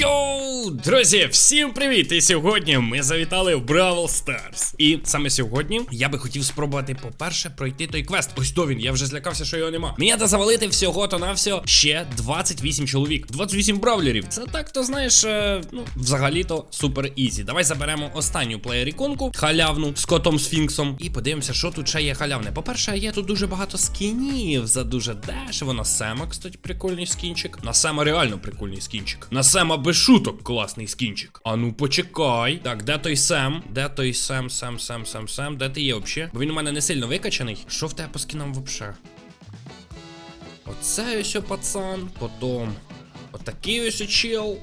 Yo! Друзі, всім привіт! І сьогодні ми завітали в Бравл Старс. І саме сьогодні я би хотів спробувати, по-перше, пройти той квест. Ось то він, я вже злякався, що його нема. Мені треба завалити всього то на все ще 28 чоловік, 28 бравлерів. Це так, то знаєш, е, ну, взагалі-то супер ізі. Давай заберемо останню плеєр-іконку, халявну з котом Сфінксом. І подивимося, що тут ще є халявне. По-перше, є тут дуже багато скінів за дуже дешево. На Сема, кстати, прикольний скінчик. На Сема реально прикольний скінчик. На Сема без шуток класний скінчик. А ну почекай. Так, де той Сем? Де той Сем, Сем, Сем, Сем, Сем? Де ти є взагалі? Бо він у мене не сильно викачаний. Що в тебе по скінам взагалі? Оце ось пацан. Потом. Отакий ось чел.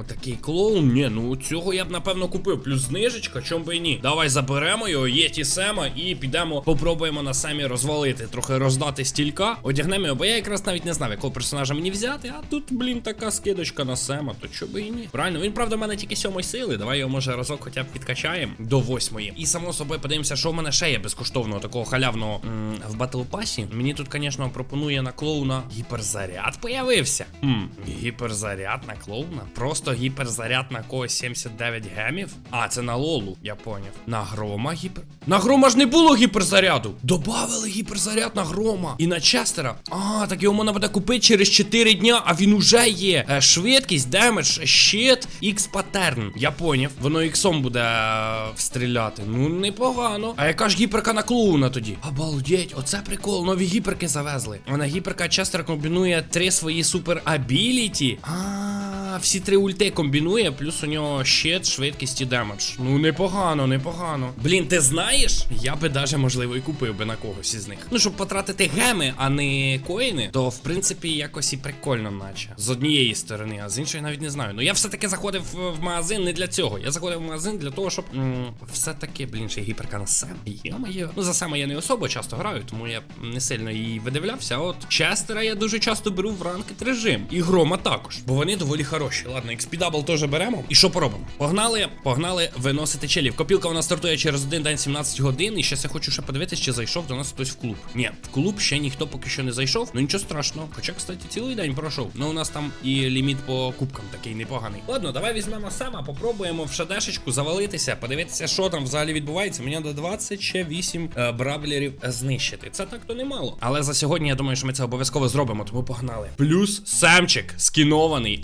Отакий клоун. Ні, ну цього я б напевно купив. Плюс знижечка, чом би і ні. Давай заберемо його, є ті Сема, і підемо, попробуємо на Семі розвалити, трохи роздати стілька. Одягнемо його, бо я якраз навіть не знав, якого персонажа мені взяти. А тут, блін, така скидочка на Сема, то чого би і ні. Правильно, він правда в мене тільки сьомої сили. Давай його може разок хоча б підкачаємо до восьмої. І само собою подивимося, що в мене ще є безкоштовного такого халявного м в батл пасі. Мені тут, звісно, пропонує на клоуна гіперзаряд появився. Хм, гіперзаряд на клоуна. Просто гіперзаряд на когось 79 гемів. А, це на лолу, я поняв. На грома гіпер. На грома ж не було гіперзаряду. Добавили гіперзаряд на грома. І на Честера. А, так його можна буде купити через 4 дня, а він уже є. Е, швидкість, демедж, щит, ікс паттерн. Я поняв. Воно іксом буде е, стріляти. Ну, непогано. А яка ж гіперка на клоуна тоді? Обалдеть, оце прикол. Нові гіперки завезли. Вона гіперка Честера комбінує три свої супер абіліті. А, всі три ульти комбінує, плюс у нього щит, швидкість і демедж. Ну, непогано, непогано. Блін, ти знаєш? Я би даже, можливо, і купив би на когось із них. Ну, щоб потратити геми, а не коїни, то в принципі якось і прикольно, наче. З однієї сторони, а з іншої навіть не знаю. Ну я все-таки заходив в магазин не для цього. Я заходив в магазин для того, щоб все-таки, блін, ще гіперка на Сем. Йо-моє. Ну, за Сема я не особо часто граю, тому я не сильно її видивлявся. От Честера я дуже часто беру в ранкет режим. І грома також, бо вони доволі хороші. Ладно, XP Double теж беремо. І що поробимо? Погнали, погнали виносити челів. Копілка у нас стартує через один день 17 годин. І ще я хочу ще подивитися, чи зайшов до нас хтось в клуб. Ні, в клуб ще ніхто поки що не зайшов. Ну нічого страшного. Хоча, кстати, цілий день пройшов. Ну у нас там і ліміт по кубкам такий непоганий. Ладно, давай візьмемо сама, попробуємо в шадешечку завалитися, подивитися, що там взагалі відбувається. Мені до 28 е, браблерів знищити. Це так то немало. Але за сьогодні я думаю, що ми це обов'язково зробимо, тому погнали. Плюс Семчик скінований,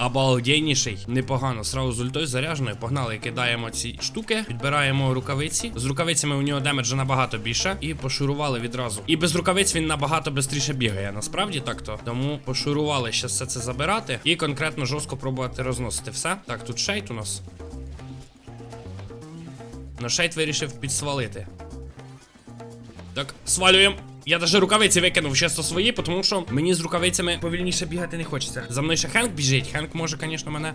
обалденніший. Непогано. Сразу з ультою заряженою. Погнали, кидаємо ці штуки, підбираємо рукавиці. З рукавицями у нього демеджа набагато більше. І пошурували відразу. І без рукавиць він набагато швидше бігає. Насправді так то. Тому пошурували ще все це забирати. І конкретно жорстко пробувати розносити все. Так, тут шейт у нас. Но шейт вирішив підсвалити. Так, свалюємо. Я даже рукавиці викинув чисто свої, тому що мені з рукавицями повільніше бігати не хочеться. За мною ще Хенк біжить. Хенк може, звісно, мене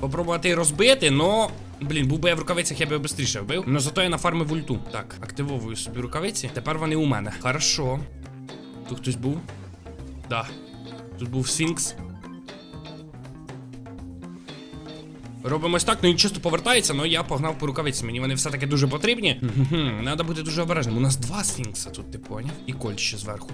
попробувати розбити, но. Блін, був би я в рукавицях, я би його швидше вбив. Но зато я нафармив вульту. Так, активовую собі рукавиці. Тепер вони у мене. Хорошо. Тут хтось був? Да. Тут був Сфінкс. Робимо ось так, ну він чисто повертається, але я погнав по рукавиці. Мені вони все-таки дуже потрібні. Треба бути дуже обережним. У нас два сфінкса тут, ти поняв? І кольт ще зверху.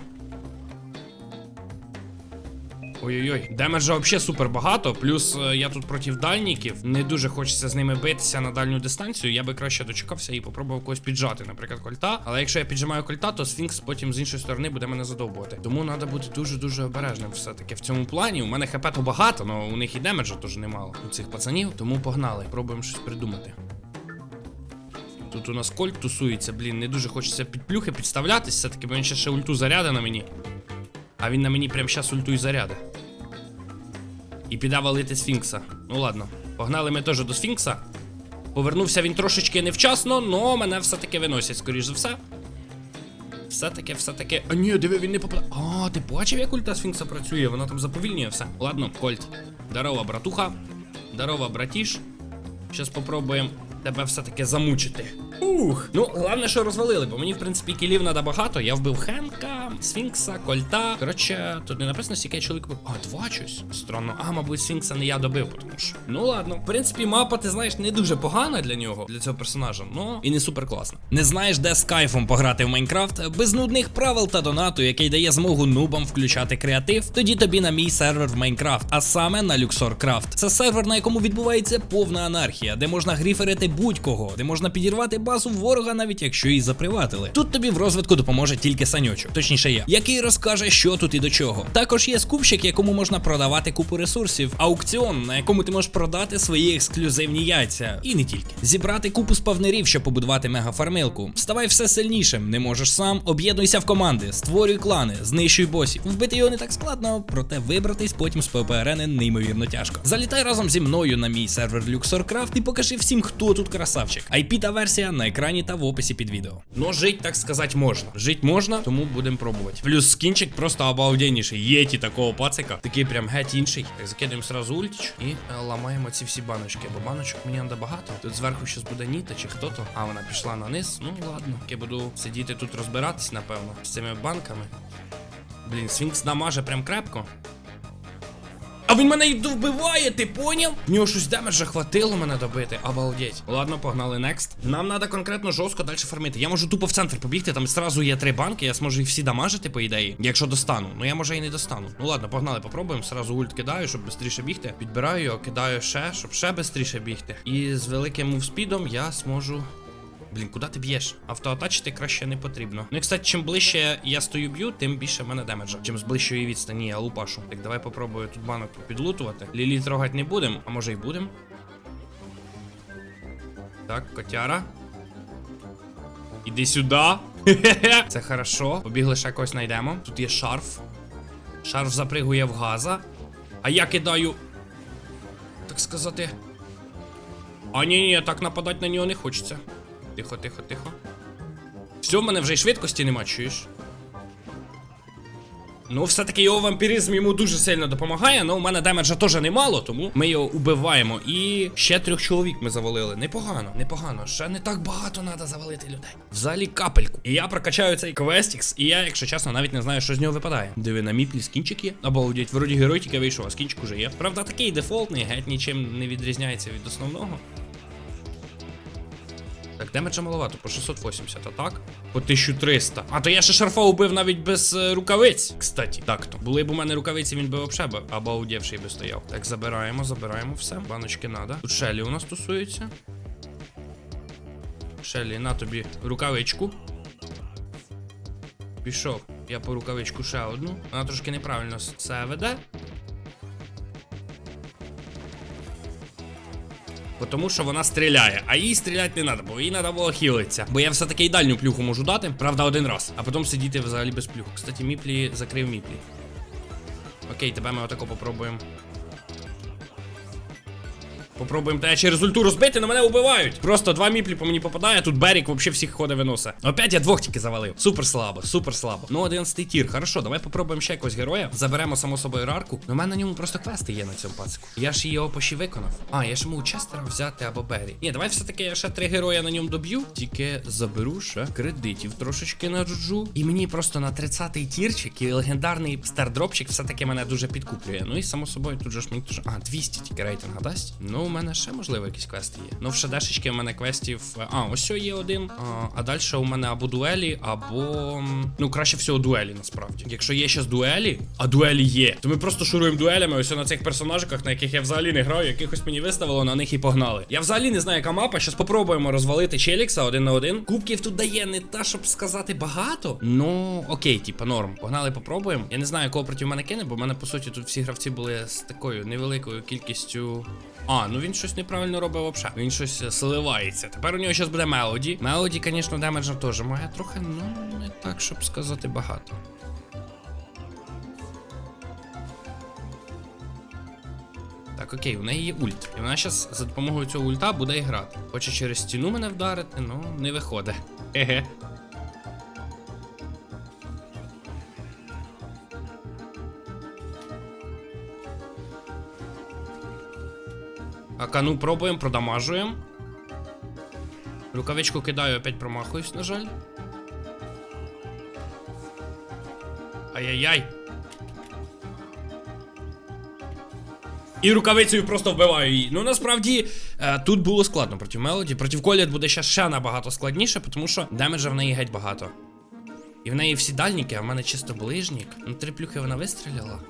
Ой-ой-ой, демеджа взагалі супер багато. Плюс е, я тут проти дальніків. Не дуже хочеться з ними битися на дальню дистанцію. Я би краще дочекався і попробував когось піджати, наприклад, кольта. Але якщо я піджимаю кольта, то сфінкс потім з іншої сторони буде мене задовбувати. Тому треба бути дуже-дуже обережним все-таки в цьому плані. У мене хп то багато, але у них і демеджа теж немало. У цих пацанів, тому погнали. Пробуємо щось придумати. Тут у нас кольт тусується, блін, не дуже хочеться під плюхи підставлятись, все-таки, бо він ще ульту заряде на мені. А він на мені прямо щас ульту і заряде. І піде валити Сфінкса. Ну ладно, погнали ми теж до Сфінкса. Повернувся він трошечки невчасно, но мене все-таки виносять, скоріш за все. Все-таки, все-таки. А ні, диви, він не попадає. А, ти бачив, як ульта Сфінкса працює? Вона там заповільнює все. Ладно, Кольт. Дарова, братуха. Дарова, братіш. Щас попробуємо тебе все-таки замучити. Ух. Ну, головне, що розвалили, бо мені, в принципі, кілів треба багато. Я вбив Хенка, Сфінкса, Кольта. Коротше, тут не написано, скільки чоловік. А, два щось. Странно. А, мабуть, Сфінкса не я добив, тому що. Ну ладно. В принципі, мапа, ти знаєш, не дуже погана для нього, для цього персонажа, ну і не супер класна. Не знаєш, де з кайфом пограти в Майнкрафт без нудних правил та донату, який дає змогу нубам включати креатив. Тоді тобі на мій сервер в Майнкрафт, а саме на Luxor Craft. Це сервер, на якому відбувається повна анархія, де можна гріферити будь-кого, де можна підірвати базу ворога, навіть якщо її заприватили. Тут тобі в розвитку допоможе тільки санючок, точніше я, який розкаже, що тут і до чого. Також є скупщик, якому можна продавати купу ресурсів, аукціон, на якому ти можеш продати свої ексклюзивні яйця, і не тільки зібрати купу спавнерів, щоб побудувати мегафармилку. Ставай все сильнішим, не можеш сам, об'єднуйся в команди, створюй клани, знищуй босів. Вбити його не так складно, проте вибратись потім з ППРН неймовірно тяжко. Залітай разом зі мною на мій сервер LuxorCraft і покажи всім, хто тут красавчик. IP та версія на екрані та в описі під відео. Ну, жить, так сказати, можна. Жить можна, тому будемо пробувати. Плюс скінчик просто обалденніший. Єті такого пацика. Такий прям геть інший. Так, закидаємо сразу ультич і е, ламаємо ці всі баночки. Бо баночок мені треба багато. Тут зверху щось буде Ніта чи хто то. А вона пішла на низ. Ну ладно. Я буду сидіти тут розбиратись, напевно, з цими банками. Блін, Сфінкс дамаже прям крепко. А він мене й вбиває, ти поняв? В нього щось демеджа хватило мене добити. Обалдеть. Ладно, погнали next. Нам треба конкретно жорстко далі фармити. Я можу тупо в центр побігти, там зразу є три банки, я зможу їх всі дамажити, по ідеї, якщо достану. Ну я може і не достану. Ну ладно, погнали, попробуємо. Сразу ульт кидаю, щоб швидше бігти. Підбираю його, кидаю ще, щоб ще швидше бігти. І з великим мувспідом я зможу. Блін, куди ти б'єш? Автоатачити краще не потрібно. Ну і кстати, чим ближче я стою б'ю, тим більше в мене демеджа. Чим з ближчої відстані я лупашу. Так, давай попробую тут банок підлутувати. Лілі трогати не будемо, а може й будемо. Так, котяра. Іди сюди. Це хорошо. Побігли ще когось знайдемо. Тут є шарф. Шарф запригує в газа. А я кидаю. Так сказати. А ні, ні, так нападати на нього не хочеться. Тихо, тихо, тихо. Все, в мене вже й швидкості нема, чуєш? Ну, все-таки його вампіризм йому дуже сильно допомагає, але у мене демеджа теж немало, тому ми його убиваємо. І ще трьох чоловік ми завалили. Непогано, непогано. Ще не так багато треба завалити людей. Взагалі капельку. І я прокачаю цей квестікс, і я, якщо чесно, навіть не знаю, що з нього випадає. Диви, на міплі скінчик є. Обалдеть, вроді герой тільки вийшов, а скінчик уже є. Правда, такий дефолтний, геть нічим не відрізняється від основного. Так, демеджа маловато, по 680, а так? По 1300. А то я ще шарфа убив навіть без е, рукавиць. Кстати, так то. Були б у мене рукавиці, він би вообще би обалдівший би стояв. Так, забираємо, забираємо все. Баночки надо. Тут Шелі у нас тусується. Шелі, на тобі рукавичку. Пішов. Я по рукавичку ще одну. Вона трошки неправильно це веде. Тому що вона стріляє, а їй стріляти не треба, бо їй треба було хілитися. Бо я все-таки і дальню плюху можу дати, правда, один раз, а потім сидіти взагалі без плюху. Кстати, міплі закрив міплі. Окей, тебе ми отако попробуємо. Попробуємо те через ульту розбити, але мене вбивають. Просто два міплі по мені попадає, тут Берік взагалі всіх ходить виносить. Опять я двох тільки завалив. Супер слабо, супер слабо. Ну, 11 тір. Хорошо, давай попробуємо ще якогось героя. Заберемо само собою рарку. Ну, у мене на ньому просто квести є на цьому пацику. Я ж його почти виконав. А, я ж можу Честера взяти або Бері. Ні, давай все-таки я ще три героя на ньому доб'ю. Тільки заберу ще кредитів трошечки на джуджу. І мені просто на 30-й тірчик і легендарний стардропчик все-таки мене дуже підкуплює. Ну і само собою тут же ж мені теж. А, 200 тільки рейтинга дасть. Ну, у мене ще можливо якісь квести є. Ну, в шедешечки у мене квестів. А, ось є один. А, а далі у мене або дуелі, або. Ну, краще всього дуелі, насправді. Якщо є ще дуелі, а дуелі є, то ми просто шуруємо дуелями ось на цих персонажиках, на яких я взагалі не граю, якихось мені виставило, на них і погнали. Я взагалі не знаю, яка мапа. Щас попробуємо розвалити Челікса один на один. Кубків тут дає не та, щоб сказати багато. Ну, окей, типа норм. Погнали, попробуємо. Я не знаю, кого проти мене кине, бо в мене по суті тут всі гравці були з такою невеликою кількістю. А, ну він щось неправильно робить взагалі. Він щось е, сливається. Тепер у нього зараз буде Мелоді. Мелоді, звісно, демеджа теж має трохи, ну не так, щоб сказати багато. Так, окей, у неї є ульт. І вона зараз за допомогою цього ульта буде грати. Хоче через стіну мене вдарити, ну не виходить. Хе-хе. А ну пробуємо, продамажуємо. Рукавичку кидаю, опять промахуюсь, на жаль. Ай-яй-яй. І рукавицею просто вбиваю її. Ну насправді е, тут було складно проти Мелоді. Проти Коліт буде ще, ще набагато складніше, тому що демеджа в неї геть багато. І в неї всі дальніки, а в мене чисто ближнік. Ну, три плюхи вона вистріляла.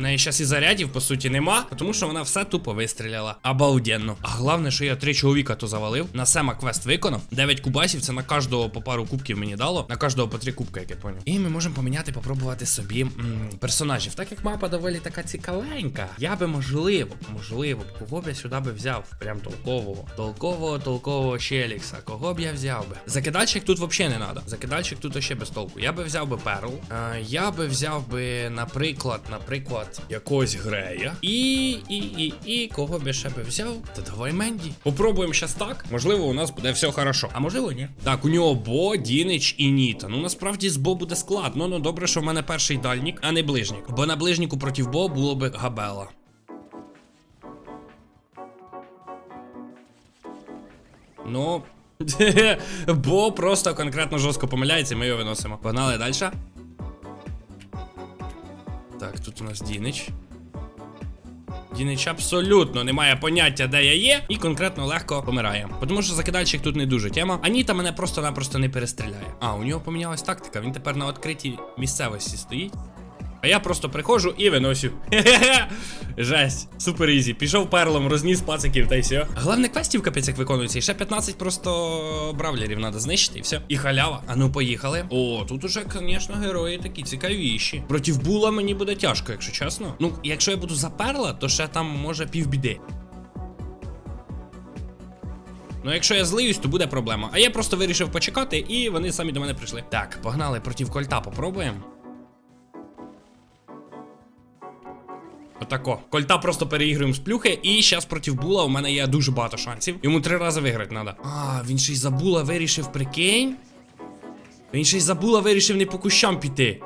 Неї зараз і зарядів, по суті, нема, тому що вона все тупо вистріляла. Обалденно. А головне, що я три чоловіка то завалив. На Сема квест виконав. 9 кубасів, це на кожного по пару кубків мені дало. На кожного по три кубка, як я поняв. І ми можемо поміняти, попробувати собі м, персонажів. Так як мапа доволі така цікавенька, я би можливо, можливо, кого б я сюди би взяв. Прям толкового. Толкового, толкового Челікса. Кого б я взяв би? Закидальщик тут взагалі не треба. Закидальщик тут ще без толку. Я би взяв би Перл. Е, я би взяв би, наприклад, наприклад, якогось грея. І, і, і, і кого би ще би взяв? Та давай Менді. Попробуємо щас так. Можливо, у нас буде все хорошо. А можливо, ні. Так, у нього Бо, Дінич і Ніта. Ну насправді з Бо буде складно. Ну добре, що в мене перший дальнік, а не ближнік. Бо на ближніку проти Бо було би Габела. Ну. Бо просто конкретно жорстко помиляється, ми його виносимо. Погнали далі. Так, тут у нас Дінич. Дінич абсолютно не має поняття, де я є, і конкретно легко помирає. Тому що закидальщик тут не дуже тема. Аніта мене просто-напросто не перестріляє. А, у нього помінялась тактика, він тепер на відкритій місцевості стоїть. А я просто приходжу і виносю. Хе-хе-хе. Жесть. Супер ізі. Пішов перлом, розніс пациків та й все. Головне квестів капець як виконується. І ще 15 просто бравлерів треба знищити, і все. І халява. А ну поїхали. О, тут уже, звісно, герої такі цікавіші. Проти була мені буде тяжко, якщо чесно. Ну, якщо я буду за перла, то ще там може півбіди. Ну, якщо я злиюсь, то буде проблема. А я просто вирішив почекати, і вони самі до мене прийшли. Так, погнали проти кольта, попробуємо. Отако. Кольта просто переігруємо з плюхи, і зараз проти була у мене є дуже багато шансів. Йому три рази виграти треба. А, він ще й забула, вирішив, прикинь. Він ще й забула, вирішив не по кущам піти.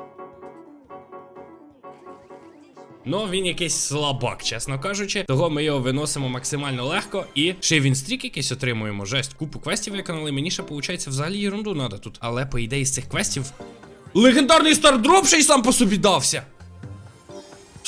Ну, він якийсь слабак, чесно кажучи. Того ми його виносимо максимально легко. І ще й він стрік якийсь отримуємо. Жесть, купу квестів виконали. Мені ще, виходить, взагалі ерунду треба тут. Але по ідеї з цих квестів. Легендарний стардроп ще й сам по собі дався.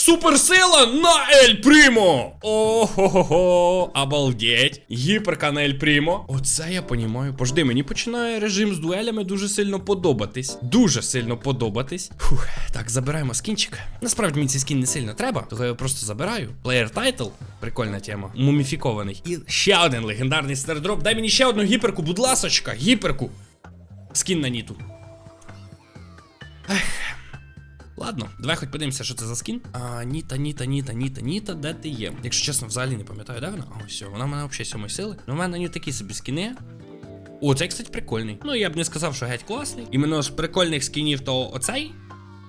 Суперсила на Ель Примо! Ого-го, обалдеть. Гіперка на Ель Примо. Оце я понімаю. Пожди, мені починає режим з дуелями дуже сильно подобатись. Дуже сильно подобатись. Фух, так, забираємо скінчик. Насправді мені цей скін не сильно треба, того я просто забираю. Player Title. Прикольна тема. Муміфікований. І ще один легендарний стардроп. Дай мені ще одну гіперку, будь ласочка, гіперку. Скін на ніту. Ладно, давай хоч подивимося, що це за скін. А, Ніта, Ніта, Ніта, Ніта, Ніта, де ти є? Якщо чесно, взагалі не пам'ятаю, де вона? А, ось, вона в мене взагалі сьомої сили. Ну, в мене не такі собі скіни. О, цей, кстати, прикольний. Ну, я б не сказав, що геть класний. Іменно з прикольних скінів, то оцей.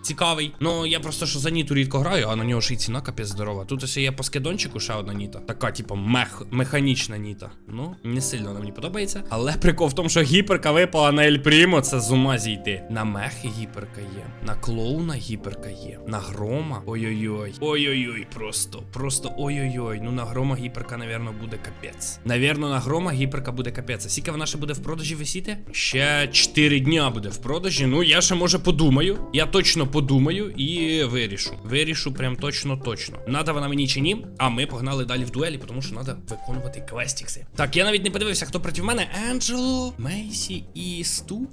Цікавий. Ну, я просто що за Ніту рідко граю, а на нього ж і ціна капець здорова. Тут ось є по скидончику ще одна Ніта. Така, типу, мех, механічна Ніта. Ну, не сильно вона мені подобається. Але прикол в тому, що гіперка випала на Ель Прімо, це з ума зійти. На мехи гіперка є. На клоуна гіперка є. На грома. Ой-ой-ой. Ой-ой-ой, просто. Просто ой-ой-ой. Ну на грома гіперка, навірно, буде капець. Навірно, на грома гіперка буде капець. А скільки вона ще буде в продажі висіти? Ще 4 дня буде в продажі. Ну, я ще може подумаю. Я точно подумаю і вирішу. Вирішу прям точно точно. Надо вона мені чи ні. А ми погнали далі в дуелі, тому що треба виконувати квестікси. Так, я навіть не подивився, хто проти мене. Енджело, Мейсі і Сту.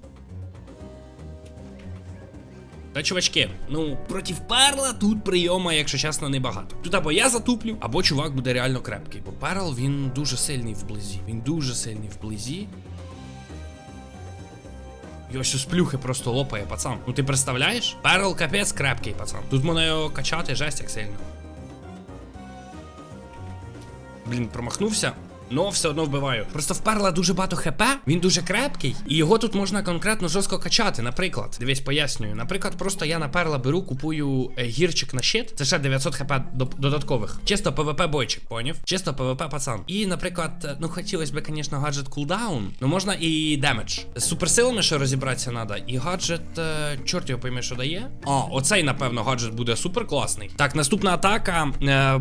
Та чувачки, ну проти перла тут прийома, якщо чесно, небагато. Тут або я затуплю, або чувак буде реально крепкий. Бо перл він дуже сильний вблизі. Він дуже сильний вблизі. І ось з плюхи просто лопає, пацан. Ну ти представляєш? Перл капець крепкий, пацан. Тут можна його качати жесть як сильно. Блін, промахнувся. Ну, все одно вбиваю. Просто в перла дуже багато хп, він дуже крепкий, і його тут можна конкретно жорстко качати. Наприклад, дивись, пояснюю. Наприклад, просто я на перла беру, купую е, гірчик на щит. Це ще 900 хп додаткових. Чисто ПВП бойчик, поняв? Чисто ПВП пацан. І, наприклад, е, ну хотілося б, звісно, гаджет кулдаун. Ну можна і демедж. З суперсилами ще розібратися треба. І гаджет, е, чорт його пойме, що дає. А, оцей, напевно, гаджет буде супер класний. Так, наступна атака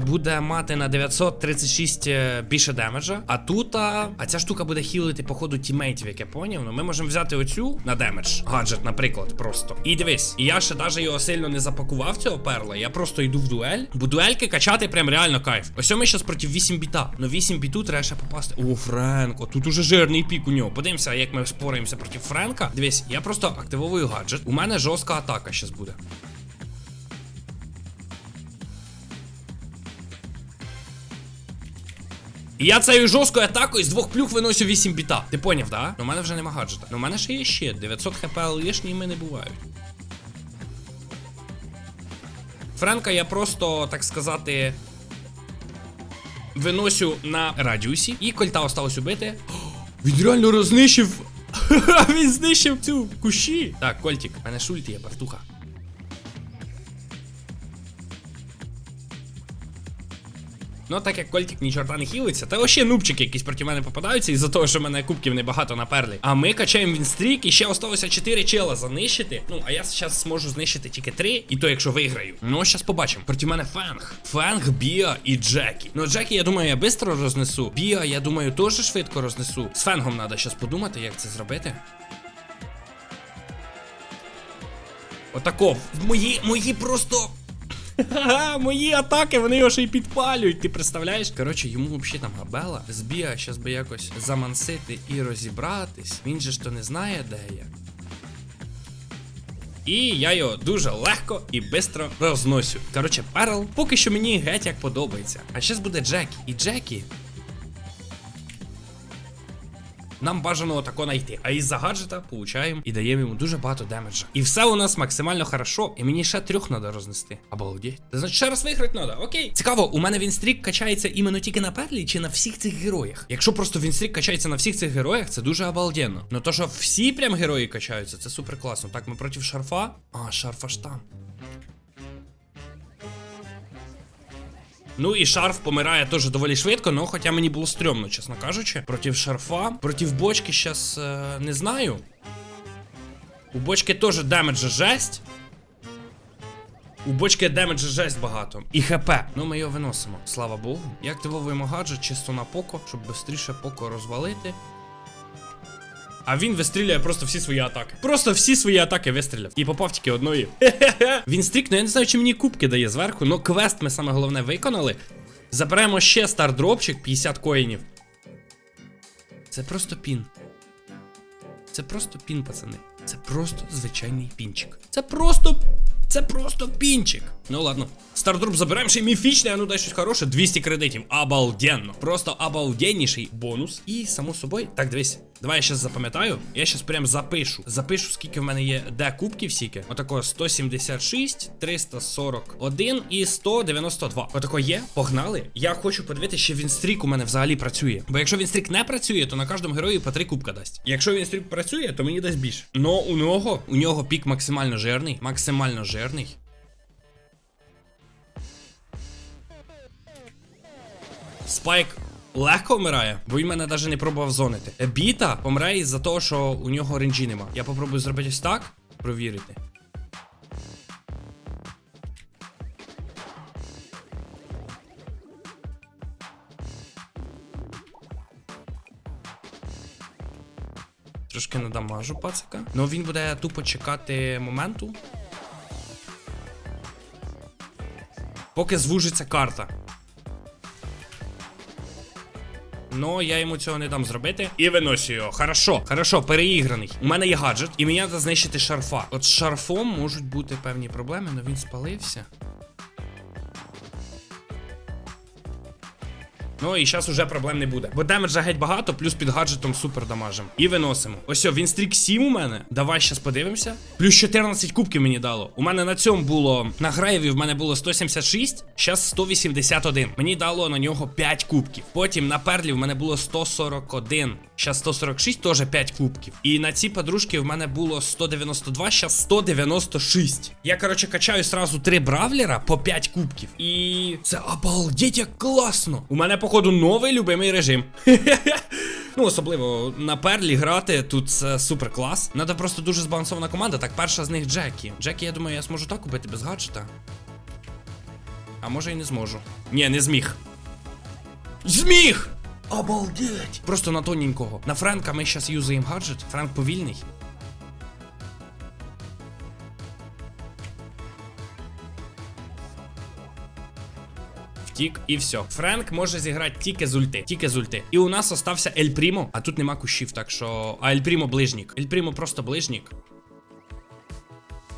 буде мати на 936 е, більше демеджа. Демеджа. А тут, а, а ця штука буде хілити, походу, тімейтів, як я поняв. Ну ми можемо взяти оцю на демедж. Гаджет, наприклад, просто. І дивись, і я ще навіть його сильно не запакував, цього перла. Я просто йду в дуель. Бо дуельки качати прям реально кайф. Ось ми зараз проти 8 біта. Ну 8 біту треба ще попасти. О, Френко, тут уже жирний пік у нього. Подивимося, як ми спораємося проти Френка. Дивись, я просто активовую гаджет. У мене жорстка атака зараз буде. І я цією жорсткою атакою з двох плюх виносю 8 біта. Ти поняв, да? Ну, у мене вже нема гаджета. Ну, у мене ще є ще. 900 хп лишніми не бувають. Френка я просто, так сказати, виносю на радіусі. І кольта осталось убити. О, Він реально рознищив. Він знищив цю кущі. Так, Кольтик, в мене шульт є, бартуха. Ну, так як Кольтик ні чорта не хілиться, та ще нубчики якісь проти мене попадаються із-за того, що в мене кубків небагато наперли. А ми качаємо вінстрік і ще осталося 4 чела занищити. Ну, а я зараз зможу знищити тільки 3, і то якщо виграю. Ну, зараз побачимо. Проти мене Фенг. Фенг, Біа і Джекі. Ну, Джекі, я думаю, я швидко рознесу. Біа, я думаю, теж швидко рознесу. З Фенгом треба зараз подумати, як це зробити. Отако. Мої, мої просто. Ха-ха, мої атаки, вони його ще й підпалюють, ти представляєш? Коротше, йому взагалі там габела. Збіга, щас би якось замансити і розібратись. Він же ж то не знає, де я. І я його дуже легко і швидко розносю. Коротше, Перл поки що мені геть як подобається. А зараз буде Джекі. І Джекі. Нам бажано отако знайти. А із-за гаджета получаємо і даємо йому дуже багато демеджа. І все у нас максимально хорошо. І мені ще трьох треба рознести. Обалдеть. Це значить ще раз виграти треба. Окей. Цікаво, у мене вінстрік качається іменно тільки на перлі чи на всіх цих героях. Якщо просто вінстрік качається на всіх цих героях, це дуже обалденно. Ну то, що всі прям герої качаються, це супер класно. Так, ми проти шарфа. А, шарфа ж там. Ну і шарф помирає теж доволі швидко, ну хоча мені було стрьомно, чесно кажучи. Проти шарфа. Проти бочки щас е, не знаю. У бочки теж демеджа жесть. У бочки демеджа жесть багато. І хп. Ну ми його виносимо. Слава Богу. Я активовуємо гаджет чисто на поко, щоб швидше поко розвалити. А він вистрілює просто всі свої атаки. Просто всі свої атаки вистріляв. І попав тільки одної. Він стрік, ну я не знаю, чи мені кубки дає зверху, але квест ми саме головне виконали. Заберемо ще стардропчик 50 коїнів. Це просто пін. Це просто пін, пацани. Це просто звичайний пінчик. Це просто. Це просто пінчик. Ну ладно. Стардроп забираємо ще міфічний, а ну дай щось хороше. 200 кредитів. Обалденно. Просто обалденніший бонус. І само собою. Так, дивись. Давай я щас запам'ятаю. Я щас прям запишу. Запишу, скільки в мене є де кубків всіки. Отако 176, 341 і 192. Отако є. Погнали. Я хочу подивитися, чи вінстрік у мене взагалі працює. Бо якщо вінстрік не працює, то на кожному герої по 3 кубка дасть. Якщо вінстрік працює, то мені дасть більше. Но у нього, у нього пік максимально жирний. Максимально жирний. Спайк легко вмирає, бо він мене навіть не пробував зонити. Біта помре із-за того, що у нього ренджі нема. Я попробую зробити ось так, провірити. Трошки надамажу пацика. Ну він буде тупо чекати моменту. Поки звужиться карта. Ну, я йому цього не дам зробити. І виносю його. Хорошо, хорошо, переіграний. У мене є гаджет, і мені треба знищити шарфа. От з шарфом можуть бути певні проблеми, але він спалився. Ну і зараз уже проблем не буде. Бо демеджа геть багато, плюс під гаджетом супер дамажем. І виносимо. Ось, він стрік 7 у мене. Давай щас подивимося. Плюс 14 кубків мені дало. У мене на цьому було. На граєві в мене було 176, зараз 181. Мені дало на нього 5 кубків. Потім на перлі в мене було 141. Зараз 146, теж 5 кубків. І на ці подружки в мене було 192, зараз 196. Я, коротше, качаю сразу 3 бравлера по 5 кубків. І це обалдеть як класно. У мене, походу, новий любимий режим. Ну, особливо на перлі грати тут це супер клас. Надо просто дуже збалансована команда. Так, перша з них Джекі. Джекі, я думаю, я зможу так купити без гаджета. А може і не зможу. Ні, не зміг. Зміг! Обалдеть! Просто на тоненького. На Френка ми зараз юзаємо гаджет. Френк повільний. Втік і все. Френк може зіграти тільки з ульти. Тільки з ульти. І у нас остався Ель Прімо, а тут нема кущів, так що. А Ель Прімо ближнік. Ель Прімо просто ближнік.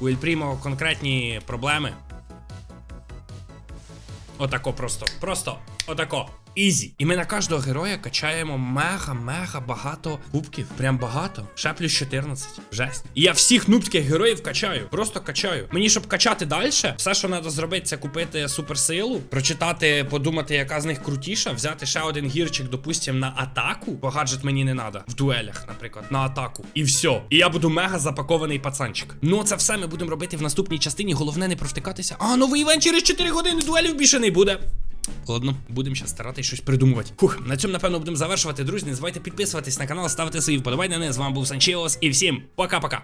У Ель Прімо конкретні проблеми. Отако просто. Просто отако. Ізі. І ми на кожного героя качаємо мега-мега багато кубків. Прям багато. Ще плюс 14. Жесть. І я всіх нубських героїв качаю. Просто качаю. Мені, щоб качати далі, все, що треба зробити, це купити суперсилу, прочитати, подумати, яка з них крутіша, взяти ще один гірчик, допустим, на атаку. Бо гаджет мені не треба. В дуелях, наприклад, на атаку. І все. І я буду мега запакований пацанчик. Ну, це все ми будемо робити в наступній частині. Головне не провтикатися. А, новий івент через 4 години дуелів більше не буде. Ладно, будемо зараз старатись щось придумувати. Фух, на цьому, напевно, будемо завершувати. Друзі, не забувайте підписуватись на канал, ставити свої вподобання. З вами був Санчеос і всім пока-пока.